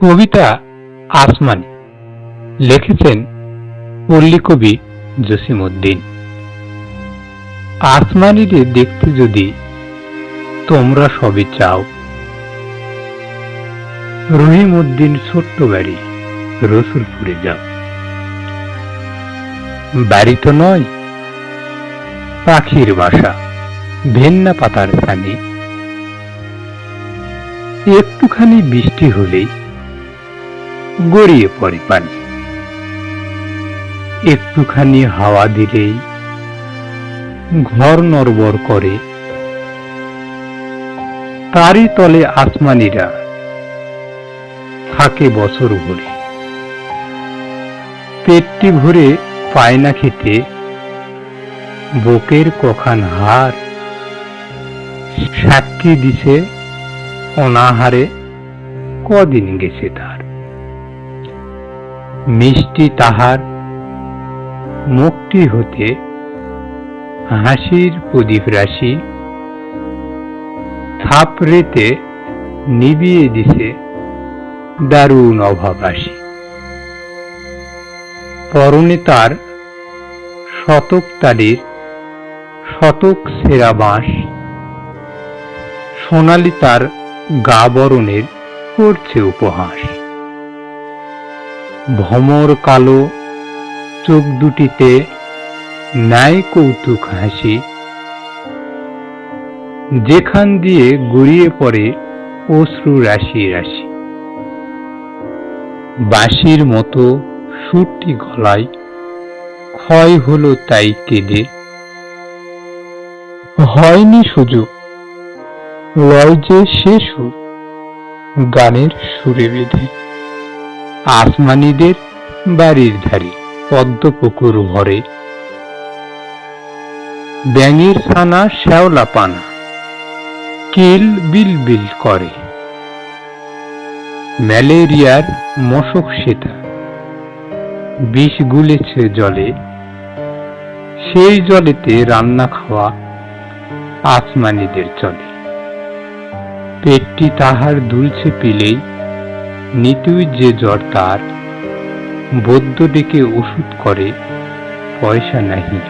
কবিতা আসমানি। লিখেছেন পল্লী কবি জসিমউদ্দিন। আসমানিরে দেখতে যদি তোমরা সবে চাও। রহিম উদ্দিন ছোট্ট বাড়ি রসুলপুরে যাও। বাড়ি তো নয়, পাখির বাসা, ভেন্না পাতার ছানি একটুখানি বৃষ্টি হলেই গড়িয়ে পড়ে পানি। একটুখানি হাওয়া দিলেই ঘর নড়বড় করে। তারই তলে আসমানিরা থাকে বছর ভরে। পেটটি ভরে পায় না খেতে, বুকের কখান হার সাক্ষী দিছে অনাহারে, কদিন গেছে তার। মিষ্টি তাহার মুক্তি হতে হাসির প্রদীপ রাশি থাপড়েতে নিবিয়ে দিছে দারুণ অভাব আসি পরনে তার শতক তারির শতক সেরা বাঁশ। সোনালি তার গা বরণের করছে উপহাস। ভমর কালো, চোখ দুটিতে ন্যায় কৌতুক হাসি। যেখান দিয়ে গড়িয়ে পড়ে অশ্রু রাশি রাশি। বাঁশির মতো সুরটি গলায়, ক্ষয় হলো তাই কেঁদে। হয়নি সুযোগ, লয় যে সে সুর, গানের সুরে বেঁধে। আসমানিদের বাড়ির ধারে পদ্ম পুকুর ভরে। ব্যাঙের ছানা শ্যাওলা পানা, কিল বিল বিল করে। ম্যালেরিয়ার মশক সেতা বিষ গুলেছে জলে। সেই জলেতে রান্না খাওয়া আসমানিদের চলে। পেটটি তাহার দুলছে পিলেই নিতুই যে জ্বর তার বৈদ্য ডেকে ওষুধ করে পয়সা নাহি।